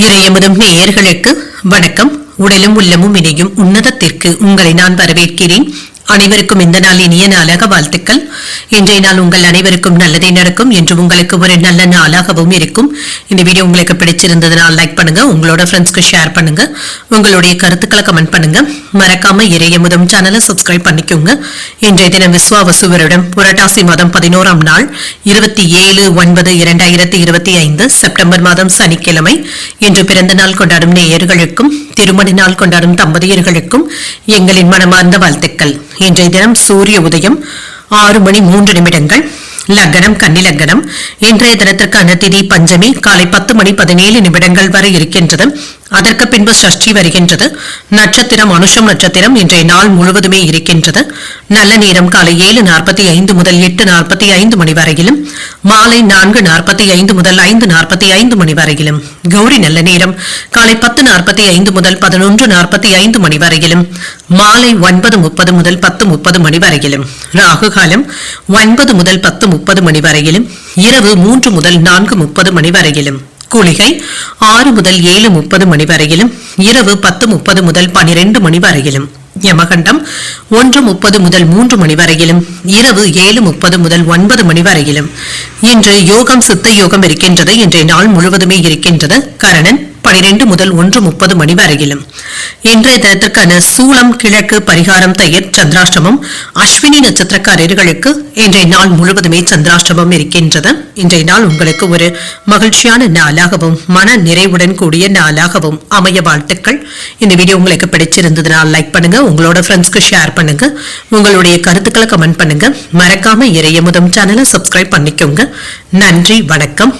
இறையமுதம் நேயர்களுக்கு வணக்கம். உடலும் உள்ளமும் இணையும் உன்னதத்திற்கு உங்களை நான் வரவேற்கிறேன். அனைவருக்கும் இந்த நாள் இனிய நாளாக வாழ்த்துக்கள். இன்றைய நாள் உங்கள் அனைவருக்கும் நல்லதே நடக்கும் என்று உங்களுக்கு ஒரு நல்ல நாளாகவும் இருக்கும். இந்த வீடியோ உங்களுக்கு பிடிச்சிருந்ததுனால் லைக் பண்ணுங்க உங்களோட ஃப்ரெண்ட்ஸ்க்கு ஷேர் பண்ணுங்க உங்களுடைய கருத்துக்களை கமெண்ட் பண்ணுங்க. மறக்காம இறையமுதம் சேனலை சப்ஸ்கிரைப் பண்ணிக்கோங்க. இன்றைய தினம் விஸ்வாவசு வருடம் புரட்டாசி மாதம் பதினோராம் நாள் இருபத்தி ஏழு ஒன்பது இரண்டாயிரத்தி இருபத்தி ஐந்து செப்டம்பர் மாதம் சனிக்கிழமை. இன்று பிறந்த நாள் கொண்டாடும் நேயர்களுக்கும் திருமண நாள் கொண்டாடும் தம்பதியர்களுக்கும் எங்களின் மனமார்ந்த வாழ்த்துக்கள். இன்றைய தினம் சூரிய உதயம் ஆறு மணி மூன்று நிமிடங்கள். லக்னம் கன்னிலக்னம் இன்றைய தினத்திற்கான திதி பஞ்சமி காலை பத்து மணி பதினேழு நிமிடங்கள் வரை இருக்கின்றது. அதற்கு பின்பு சஷ்டி வருகின்றது. நட்சத்திரம் அனுஷம் நட்சத்திரம் இன்றைய நாள் முழுவதுமே இருக்கின்றது. நல்ல நேரம் காலை ஏழு நாற்பத்தி ஐந்து முதல் எட்டு நாற்பத்தி ஐந்து மணி வரையிலும் மாலை நான்கு நாற்பத்தி ஐந்து முதல் ஐந்து நாற்பத்தி ஐந்து மணி வரையிலும். கௌரி நல்ல நேரம். காலை பத்து நாற்பத்தி ஐந்து முதல் பதினொன்று நாற்பத்தி ஐந்து மணி வரையிலும் மாலை ஒன்பது முப்பது முதல் பத்து முப்பது மணி வரையிலும். ராகு காலம் ஒன்பது முதல் பத்து முப்பது மணி வரையிலும் இரவு மூன்று முதல் நான்கு முப்பது மணி வரையிலும். குளிகை ஆறு முதல் ஏழு முப்பது மணி வரையிலும் இரவு பத்து முப்பது முதல் பனிரெண்டு மணி வரையிலும். யமகண்டம் ஒன்று முப்பது முதல் மூன்று மணி வரையிலும் இரவு ஏழு முப்பது முதல் ஒன்பது மணி வரையிலும். இன்று யோகம் சித்த யோகம் இருக்கின்றது. இன்றைய நாள் முழுவதுமே இருக்கின்றது. கரணன் பனிரெண்டு முதல் ஒன்று முப்பது மணி வரையிலும். இன்றைய தினத்திற்கான சூளம் கிழக்கு பரிகாரம் தயிர் சந்திராஷ்டமம் அஸ்வினி நட்சத்திரக்காரர்களுக்கு இன்றைய நாள் முழுவதுமே சந்திராஷ்டமம் இருக்கின்றது. இன்றைய நாள் உங்களுக்கு ஒரு மகிழ்ச்சியான நாளாகவும் மன நிறைவுடன் கூடிய நாளாகவும் அமைய வாழ்த்துக்கள். இந்த வீடியோ உங்களுக்கு பிடிச்சிருந்ததுனால் லைக் பண்ணுங்க உங்களோட ஃப்ரெண்ட்ஸ்க்கு ஷேர் பண்ணுங்க உங்களுடைய கருத்துக்களை கமெண்ட் பண்ணுங்க. மறக்காம இறைய முதம் சேனலை சப்ஸ்கிரைப் பண்ணிக்கோங்க. நன்றி வணக்கம்.